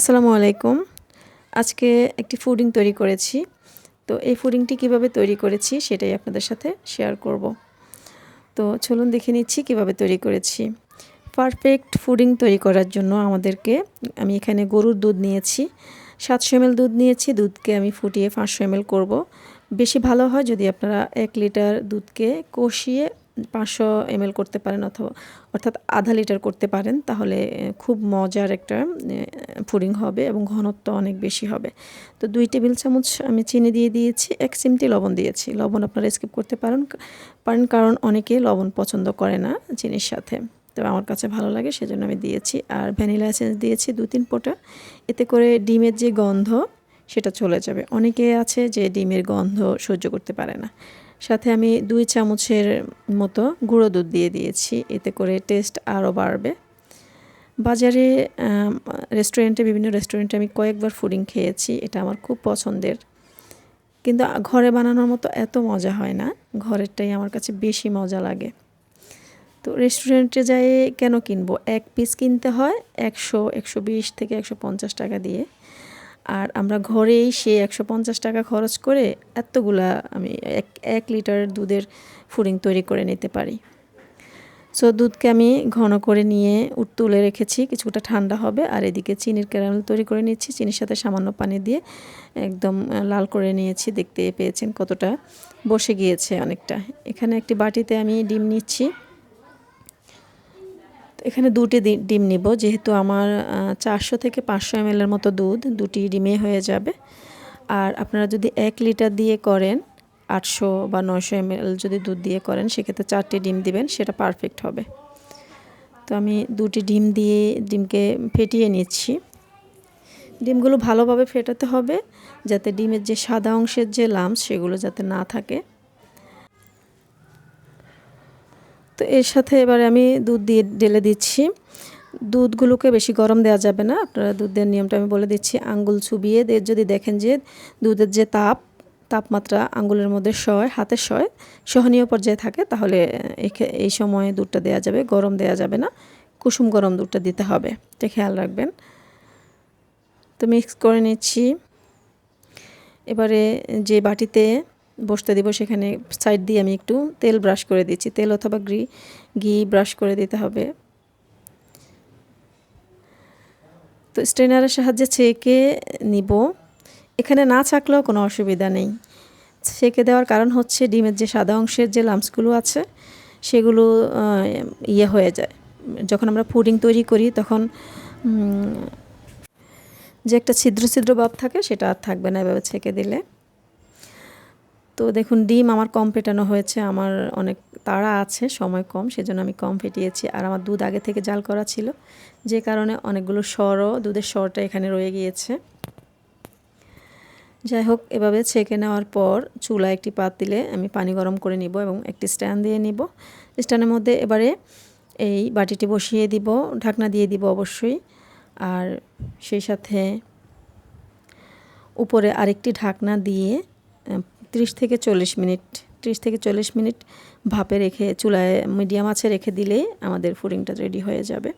আসসালামু আলাইকুম। আজকে একটি ফুডিং তৈরি করেছি। তো এই ফুডিংটি কীভাবে তৈরি করেছি সেটাই আপনাদের সাথে শেয়ার করব। তো চলুন দেখে নিচ্ছি কীভাবে তৈরি করেছি। পারফেক্ট ফুডিং তৈরি করার জন্য আমাদেরকে আমি এখানে গরুর দুধ নিয়েছি। সাতশো এমএল দুধ নিয়েছি। দুধকে আমি ফুটিয়ে পাঁচশো এমএল করব। বেশি ভালো হয় যদি আপনারা এক লিটার দুধকে কষিয়ে পাঁচশো এমএল করতে পারেন অথবা, অর্থাৎ আধা লিটার করতে পারেন, তাহলে খুব মজার একটা ফুডিং হবে এবং ঘনত্ব অনেক বেশি হবে। তো দুই টেবিল চামচ আমি চিনি দিয়ে দিয়েছি, এক চিমটি লবণ দিয়েছি। লবণ আপনারা স্কিপ করতে পারেন পারেন কারণ অনেকে লবণ পছন্দ করে না চিনির সাথে। তো আমার কাছে ভালো লাগে, সেজন্য আমি দিয়েছি। আর ভ্যানিলা এসেন্স দিয়েছি দু তিন পোটা এতে করে ডিমের যে গন্ধ, সেটা চলে যাবে। অনেকে আছে যে ডিমের গন্ধ সহ্য করতে পারে না। সাথে আমি দুই চামচের মতো গুঁড়ো দুধ দিয়ে দিয়েছি। এতে করে টেস্ট আরও বাড়বে। বাজারে রেস্টুরেন্টে বিভিন্ন রেস্টুরেন্টে আমি কয়েকবার ফুডিং খেয়েছি। এটা আমার খুব পছন্দের। কিন্তু ঘরে বানানোর মতো এত মজা হয় না। ঘরেরটাই আমার কাছে বেশি মজা লাগে। তো রেস্টুরেন্টে যাই কেন কিনবো? এক পিস কিনতে হয় একশো একশো বিশ থেকে একশো পঞ্চাশ টাকা দিয়ে। আর আমরা ঘরেই সে একশো পঞ্চাশ টাকা খরচ করে এতগুলা আমি এক এক লিটার দুধের ফুডিং তৈরি করে নিতে পারি। সো দুধকে আমি ঘন করে নিয়ে তুলে রেখেছি, কিছুটা ঠান্ডা হবে, আর এদিকে চিনির ক্যারামেল তৈরি করে নিচ্ছি, চিনির সাথে সামান্য পানি দিয়ে একদম লাল করে নিয়েছি, দেখতে পেয়েছেন কতটা বসে গিয়েছে অনেকটা। এখানে একটি বাটিতে আমি ডিম নিচ্ছি। এখানে দুটি ডিম নিব। যেহেতু আমার চারশো থেকে পাঁচশো এমএলের মতো দুধ, দুটি ডিমে হয়ে যাবে। আর আপনারা যদি এক লিটার দিয়ে করেন আটশো বা নয়শো এমএল যদি দুধ দিয়ে করেন, সেক্ষেত্রে চারটি ডিম দিবেন, সেটা পারফেক্ট হবে। তো আমি দুটি ডিম দিয়ে ডিমকে ফেটিয়ে নিচ্ছি। ডিমগুলো ভালোভাবে ফেটাতে হবে, যাতে ডিমের যে সাদা অংশের যে লামস সেগুলো যাতে না থাকে। তো এর সাথে এবারে আমি দুধ দিয়ে ঢেলে দিচ্ছি। দুধগুলোকে বেশি গরম দেওয়া যাবে না। আপনারা দুধের নিয়মটা আমি বলে দিচ্ছি। আঙ্গুল চুবিয়ে যদি দেখেন যে দুধের যে তাপ, তাপমাত্রা আঙ্গুলের মধ্যে সয়, হাতে সয়, সহনীয় পর্যায়ে থাকে, তাহলে এই সময়ে দুধটা দেওয়া যাবে, গরম দেওয়া যাবে না। কুসুম গরম দুধটা দিতে হবে। এটা খেয়াল রাখবেন। তো মিক্স করে নিচ্ছি। এবারে যে বাটিতে বসতে দিব, সেখানে সাইড দিয়ে আমি একটু তেল ব্রাশ করে দিচ্ছি। তেল অথবা ঘি ঘি ব্রাশ করে দিতে হবে। তো স্ট্রেনারের সাহায্যে ছেঁকে নিব। এখানে না ছাকলেও কোনো অসুবিধা নেই। ছেঁকে দেওয়ার কারণ হচ্ছে ডিমের যে সাদা অংশের যে লামসগুলো আছে, সেগুলো ইয়ে হয়ে যায়। যখন আমরা পুডিং তৈরি করি, তখন যে একটা ছিদ্র ছিদ্র ভাব থাকে, সেটা আর থাকবে না এভাবে ছেঁকে দিলে। তো দেখুন, ডিম আমার কম ফেটানো হয়েছে, আমার অনেক তাড়া আছে, সময় কম, সেজন্য আমি কম ফেটিয়েছি। আর আমার দুধ আগে থেকে জাল করা ছিল, যে কারণে অনেকগুলো সরও, দুধের সরটা এখানে রয়ে গিয়েছে। যাই হোক, এভাবে ছেঁকে নেওয়ার পর চুলা একটি পাত দিলে আমি পানি গরম করে নিব এবং একটি স্ট্যান্ড দিয়ে নিব। স্ট্যান্ডের মধ্যে এবারে এই বাটিটি বসিয়ে দিব, ঢাকনা দিয়ে দিব অবশ্যই। আর সেই সাথে উপরে আরেকটি ঢাকনা দিয়ে ত্রিশ থেকে চল্লিশ মিনিট, ত্রিশ থেকে চল্লিশ মিনিট ভাপে রেখে চুলায় মিডিয়াম আছে রেখে দিলেই আমাদের ফুডিংটা রেডি হয়ে যাবে।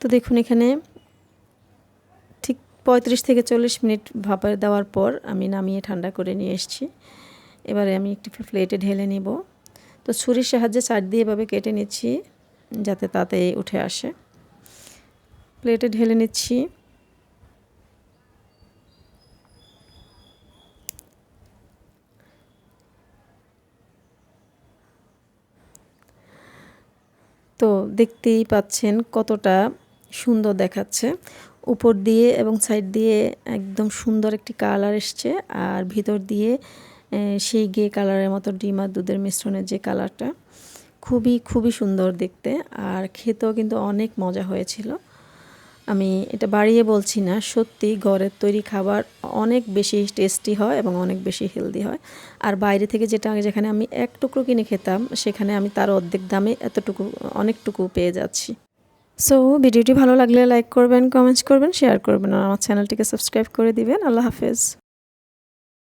তো দেখুন এখানে ঠিক পঁয়ত্রিশ থেকে চল্লিশ মিনিট ভাপে দেওয়ার পর আমি নামিয়ে ঠান্ডা করে নিয়ে এসেছি। এবারে আমি একটি প্লেটে ঢেলে নিব। তো ছুরির সাহায্যে চার দিয়ে এভাবে কেটে নিচ্ছি যাতে তাতে উঠে আসে। প্লেটে ঢেলে নিচ্ছি। তো দেখতেই পাচ্ছেন কতটা সুন্দর দেখাচ্ছে। উপর দিয়ে এবং সাইড দিয়ে একদম সুন্দর একটি কালার এসছে আর ভিতর দিয়ে সেই গে কালারের মতো ডিম আর দুধের মিশ্রণের যে কালারটা খুবই খুবই সুন্দর দেখতে আর খেতেও কিন্তু অনেক মজা হয়েছিল। আমি এটা বাড়িয়ে বলছি না, সত্যি ঘরের তৈরি খাবার অনেক বেশি টেস্টি হয় এবং অনেক বেশি হেলদি হয়। আর বাইরে থেকে যেটা যেখানে আমি এক টুকরো কিনে খেতাম, সেখানে আমি তার অর্ধেক দামে এতটুকু, অনেকটুকু পেয়ে যাচ্ছি। সো ভিডিওটি ভালো লাগলে লাইক করবেন কমেন্টস করবেন শেয়ার করবেন, আর আমার চ্যানেলটিকে সাবস্ক্রাইব করে দিবেন। আল্লাহ হাফেজ।